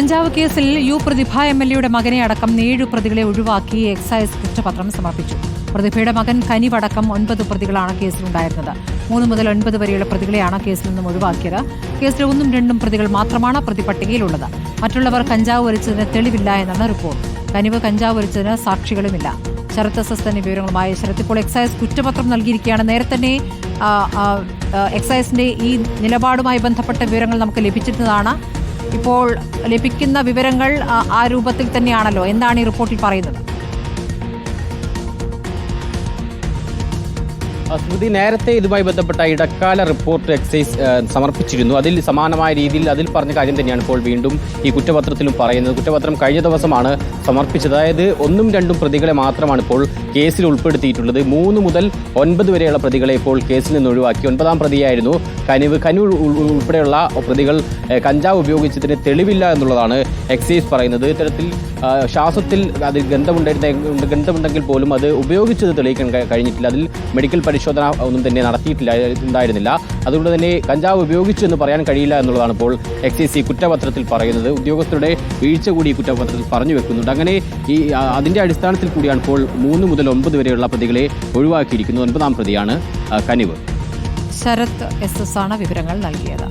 കഞ്ചാവ് കേസിൽ യു പ്രതിഭ M L എയുടെ മകനെ അടക്കം ഏഴു പ്രതികളെ ഒഴിവാക്കി എക്സൈസ് കുറ്റപത്രം സമർപ്പിച്ചു. പ്രതിഭയുടെ മകൻ കനിവടക്കം ഒൻപത് പ്രതികളാണ് കേസിലുണ്ടായിരുന്നത്. മൂന്ന് മുതൽ ഒൻപത് വരെയുള്ള പ്രതികളെയാണ് കേസിൽ നിന്നും ഒഴിവാക്കിയത്. കേസിലെ ഒന്നും രണ്ടും പ്രതികൾ മാത്രമാണ് പ്രതിപട്ടികയിലുള്ളത്. മറ്റുള്ളവർ കഞ്ചാവ് വരിച്ചതിന് തെളിവില്ല എന്നാണ് റിപ്പോർട്ട്. കനിവ് കഞ്ചാവ് വരിച്ചതിന് സാക്ഷികളുമില്ല. ശരത് തന്നെ വിവരങ്ങളുമായി ശരത് ഇപ്പോൾ എക്സൈസ് കുറ്റപത്രം നൽകിയിരിക്കുകയാണ്. നേരത്തെ തന്നെ ആ, ആ, ആ, എക്സൈസിന്റെ ഈ നിലപാടുമായി ബന്ധപ്പെട്ട വിവരങ്ങൾ നമുക്ക് ലഭിച്ചിരുന്നതാണ്. ഇപ്പോൾ ലഭിക്കുന്ന വിവരങ്ങൾ ആ, രൂപത്തിൽ തന്നെയാണല്ലോ. എന്താണ് ഈ റിപ്പോർട്ടിൽ പറയുന്നത്? സ്മൃതി നേരത്തെ ഇതുമായി ബന്ധപ്പെട്ട ഇടക്കാല റിപ്പോർട്ട് എക്സൈസ് സമർപ്പിച്ചിരുന്നു. അതിൽ സമാനമായ രീതിയിൽ അതിൽ പറഞ്ഞ കാര്യം തന്നെയാണ് ഇപ്പോൾ വീണ്ടും ഈ കുറ്റപത്രത്തിലും പറയുന്നത്. കുറ്റപത്രം കഴിഞ്ഞ ദിവസമാണ് സമർപ്പിച്ചത്. അതായത് ഒന്നും രണ്ടും പ്രതികളെ മാത്രമാണ് ഇപ്പോൾ കേസിൽ ഉൾപ്പെടുത്തിയിട്ടുള്ളത്. മൂന്ന് മുതൽ ഒൻപത് വരെയുള്ള പ്രതികളെ ഇപ്പോൾ കേസിൽ നിന്ന് ഒഴിവാക്കി. ഒൻപതാം പ്രതിയായിരുന്നു കനിവ്. കനു ഉൾ- ഉൾ- ഉൾപ്പെടെയുള്ള പ്രതികൾ കഞ്ചാവ് ഉപയോഗിച്ചതിന് തെളിവില്ല എന്നുള്ളതാണ് എക്സൈസ് പറയുന്നത്. ഇത്തരത്തിൽ ശ്വാസത്തിൽ അതിൽ ഗന്ധമുണ്ടായിരുന്ന ഗന്ധമുണ്ടെങ്കിൽ പോലും അത് ഉപയോഗിച്ചത് തെളിയിക്കാൻ കഴിഞ്ഞിട്ടില്ല. അതിൽ മെഡിക്കൽ പരിശോധന ഒന്നും തന്നെ നടത്തിയിട്ടില്ല ഉണ്ടായിരുന്നില്ല. അതുകൊണ്ട് തന്നെ കഞ്ചാവ് ഉപയോഗിച്ചു എന്ന് പറയാൻ കഴിയില്ല എന്നുള്ളതാണ് ഇപ്പോൾ എക്സൈസ് ഈ കുറ്റപത്രത്തിൽ പറയുന്നത്. ഉദ്യോഗസ്ഥരുടെ വീഴ്ച കൂടി കുറ്റപത്രത്തിൽ പറഞ്ഞു വെക്കുന്നുണ്ട്. അങ്ങനെ ഈ അതിന്റെ അടിസ്ഥാനത്തിൽ കൂടിയാണ് ഇപ്പോൾ മൂന്ന് മുതൽ ഒൻപത് വരെയുള്ള പ്രതികളെ ഒഴിവാക്കിയിരിക്കുന്നത്. ഒൻപതാം പ്രതിയാണ് കനിവ്. ശരത് എസ് എസ് ആണ് വിവരങ്ങൾ നൽകിയത്.